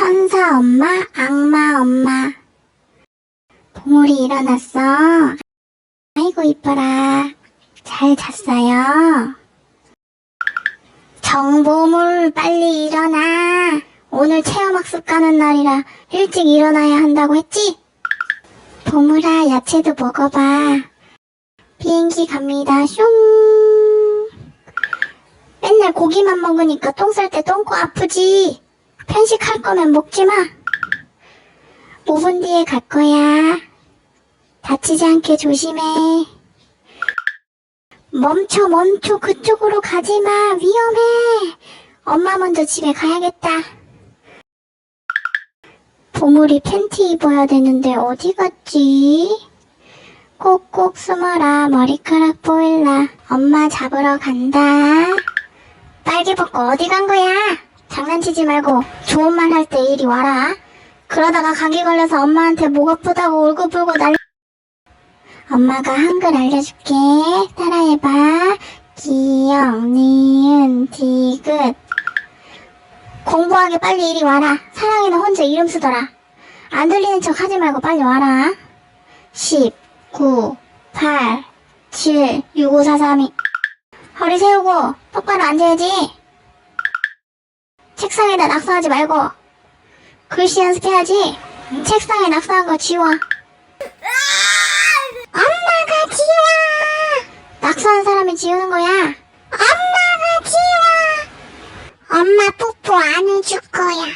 천사 엄마, 악마 엄마. 보물이 일어났어. 아이고, 이뻐라. 잘 잤어요. 정보물, 빨리 일어나. 오늘 체험학습 가는 날이라 일찍 일어나야 한다고 했지? 보물아, 야채도 먹어봐. 비행기 갑니다. 슝. 맨날 고기만 먹으니까 똥 쌀 때 똥꼬 아프지. 편식할 거면 먹지 마. 5분 뒤에 갈 거야. 다치지 않게 조심해. 멈춰, 멈춰. 그쪽으로 가지 마. 위험해. 엄마 먼저 집에 가야겠다. 보물이 팬티 입어야 되는데 어디 갔지? 꼭꼭 숨어라. 머리카락 보일라. 엄마 잡으러 간다. 딸기 벗고 어디 간 거야? 장난치지 말고 좋은 말 할 때 이리 와라. 그러다가 감기 걸려서 엄마한테 목 아프다고 울고불고 날. 엄마가 한글 알려줄게. 따라해봐. 기역, 니은, 디귿. 공부하게 빨리 이리 와라. 사랑이는 혼자 이름 쓰더라. 안 들리는 척 하지 말고 빨리 와라. 10, 9, 8, 7, 6, 5, 4, 3, 2. 허리 세우고 똑바로 앉아야지. 책상에다 낙서하지 말고 글씨 연습해야지. 책상에 낙서한 거 지워. 엄마가 지워. 낙서한 사람이 지우는 거야. 엄마가 지워. 엄마 뽀뽀 안 해줄 거야.